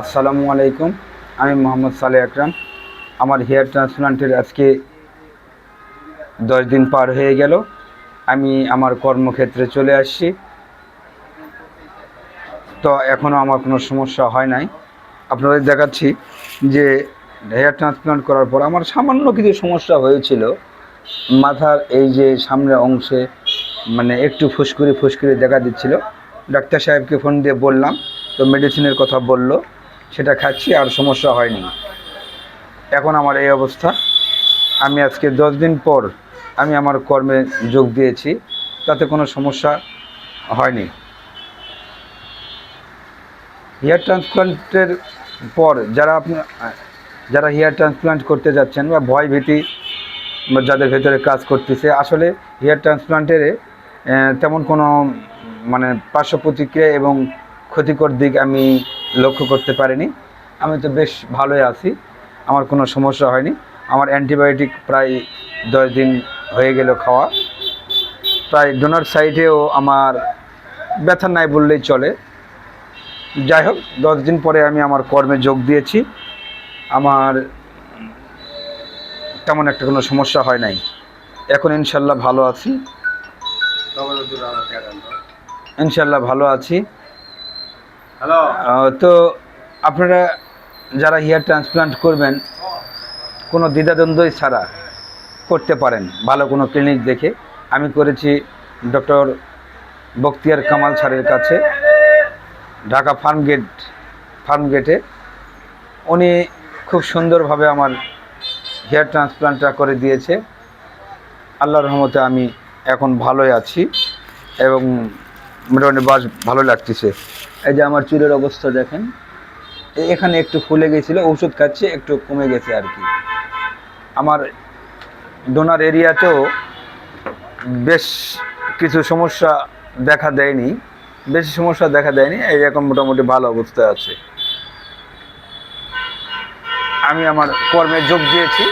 আসসালামু আলাইকুম, আমি মোহাম্মদ সালে আকরাম। আমার হেয়ার ট্রান্সপ্লান্টের আজকে দশ দিন পার হয়ে গেল। আমি আমার কর্মক্ষেত্রে চলে আসছি। তো এখনও আমার কোনো সমস্যা হয় নাই। আপনাদের দেখাচ্ছি যে হেয়ার ট্রান্সপ্লান্ট করার পর আমার সামান্য কিছু সমস্যা হয়েছিল। মাথার এই যে সামনের অংশে মানে একটু ফুসকুরি ফুসকুরি দেখা দিচ্ছিল। ডাক্তার সাহেবকে ফোন দিয়ে বললাম, তো মেডিসিনের কথা বলল। সেটা খাচ্ছি, আর সমস্যা হয়নি। এখন আমার এই অবস্থা। আমি আজকে দশ দিন পর আমি আমার কর্মে যোগ দিয়েছি, তাতে কোনো সমস্যা হয়নি। হেয়ার ট্রান্সপ্লান্টের পর যারা আপনি, যারা হেয়ার ট্রান্সপ্লান্ট করতে যাচ্ছেন বা ভয় ভীতি যাদের ভেতরে কাজ করতেছে, আসলে হেয়ার ট্রান্সপ্লান্টের তেমন কোনো মানে পার্শ্ব প্রতিক্রিয়া এবং ক্ষতিকর দিক আমি লক্ষ্য করতে পারিনি। আমি তো বেশ ভালোই আছি আমার কোনো সমস্যা হয়নি। আমার অ্যান্টিবায়োটিক প্রায় দশ দিন হয়ে গেল খাওয়া। প্রায় ডোনার সাইডেও আমার ব্যথা নাই বললেই চলে। যাই হোক দশ দিন পরে আমি আমার কর্মে যোগ দিয়েছি। আমার তেমন একটা কোনো সমস্যা হয় নাই। এখন ইনশাল্লাহ ভালো আছি। ইনশাল্লাহ ভালো আছি। তো আপনারা যারা হেয়ার ট্রান্সপ্লান্ট করবেন, কোনো দ্বিধাদ্বন্দ্বই ছাড়া করতে পারেন। ভালো কোনো ক্লিনিক দেখে। আমি করেছি ডক্টর বখতিয়ার কামাল স্যারের কাছে, ঢাকা ফার্ম গেট ফার্ম গেটে উনি খুব সুন্দরভাবে আমার হেয়ার ট্রান্সপ্লান্টটা করে দিয়েছে। আল্লাহর রহমতে আমি এখন ভালোই আছি এবং মোটামুটি বাস ভালো লাগতেছে। এই যে আমার চুলের অবস্থা দেখেন এখানে একটু ফুলে গেছিল ওষুধ খাচ্ছে, একটু কমে গেছে আর কি। আমার ডোনার এরিয়াতেও বেশ কিছু সমস্যা দেখা দেয়নি, বেশি সমস্যা দেখা দেয়নি, এই এখন মোটামুটি ভালো অবস্থায় আছে। আমি আমার কর্মে যোগ দিয়েছি।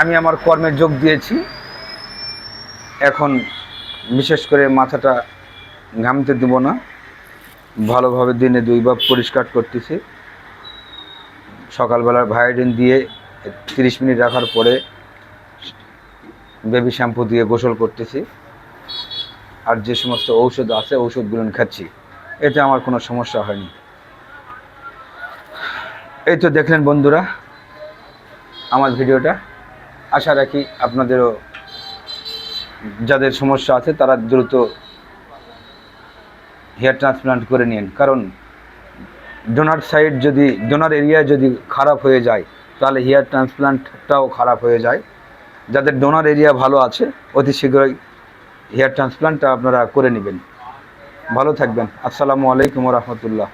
আমি আমার কর্মে যোগ দিয়েছি। এখন বিশেষ করে মাথাটা ঘামতে দেব না। ভালোভাবে দিনে দুইবার পরিষ্কার করতেছি। সকালবেলার ভায়োডিন দিয়ে তিরিশ মিনিট রাখার পরে বেবি শ্যাম্পু দিয়ে গোসল করতেছি। আর যে সমস্ত ঔষধ আছে, ঔষধগুলো খাচ্ছি। এতে আমার কোনো সমস্যা হয়নি। এই তো দেখলেন বন্ধুরা আমার ভিডিওটা। আশা রাখি আপনাদেরও যাদের সমস্যা আছে, তারা দ্রুত হেয়ার ট্রান্সপ্লান্ট করে নিন। কারণ ডোনার সাইড যদি ডোনার এরিয়া যদি খারাপ হয়ে যায়, তাহলে হেয়ার ট্রান্সপ্লান্টটাও খারাপ হয়ে যায়। যাদের ডোনার এরিয়া ভালো আছে, অতি শীঘ্রই হেয়ার ট্রান্সপ্লান্টটা আপনারা করে নেবেন। ভালো থাকবেন। আসসালামু আলাইকুম রহমতুল্লাহ।